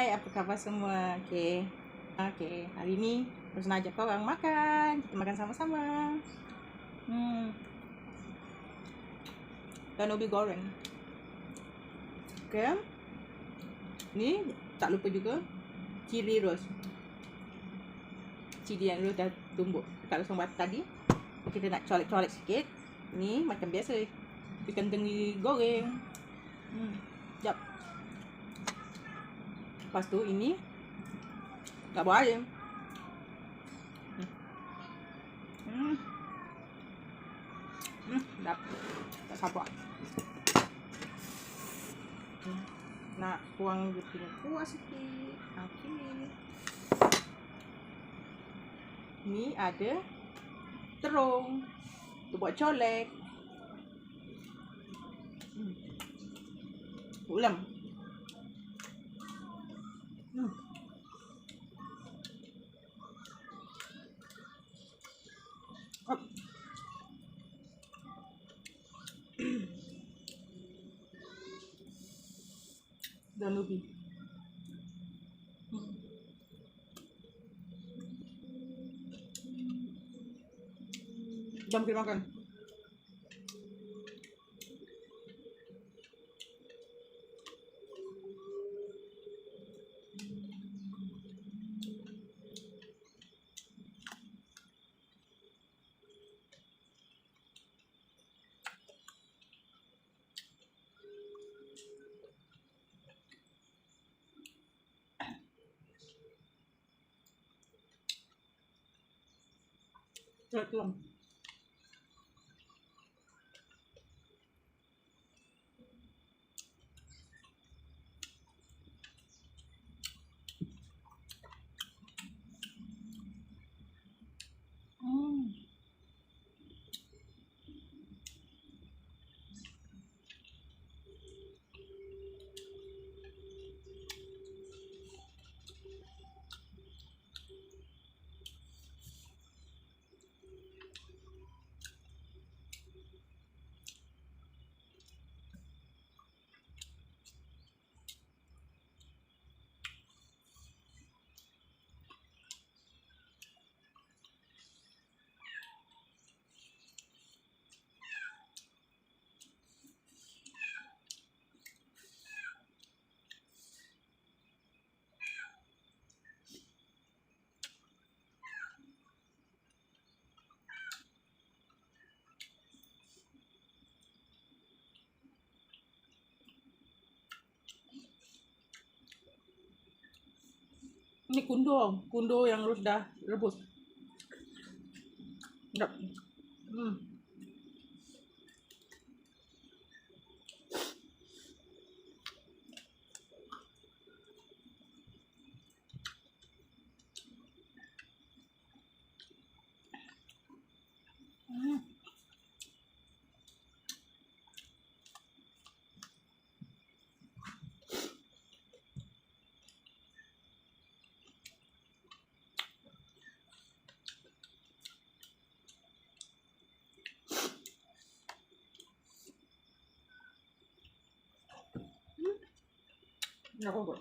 Hai, apa khabar semua? Okay. Okay, hari ni Terus nak ajak korang makan. Kita makan sama-sama. Hmm. Dan ubi goreng. Okay. Ni tak lupa juga cili rose. Cili yang rose dah tumbuk losong batu tadi. Kita nak colek-colek sikit. Ni macam biasa. Ikan tengi goreng. Hmm. Lepas tu ini tak buat air. Hmm. Hmm, dah tak sabar. Hmm. Nak dia punya kuah sikit. Okey. Ni ada terung. Tu buat colek. Hmm. Ulam. Ubi. Hmm. Jom kita makan. 这个 Ini kundo, kundo yang dah rebus. Sedap. Hmm. Hmm. Nak apa?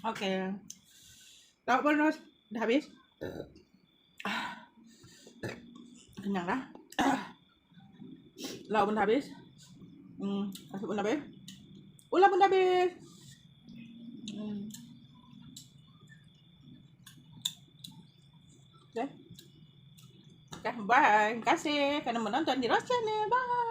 Okey. Lauk pun dah, dah habis. Kenyang dah. Lauk pun dah habis. Hmm, nasi pun dah habis. Ulam pun dah habis. Hmm. Okay. Okay, bye. Terima kasih kerana menonton di Ros Channel. Bye.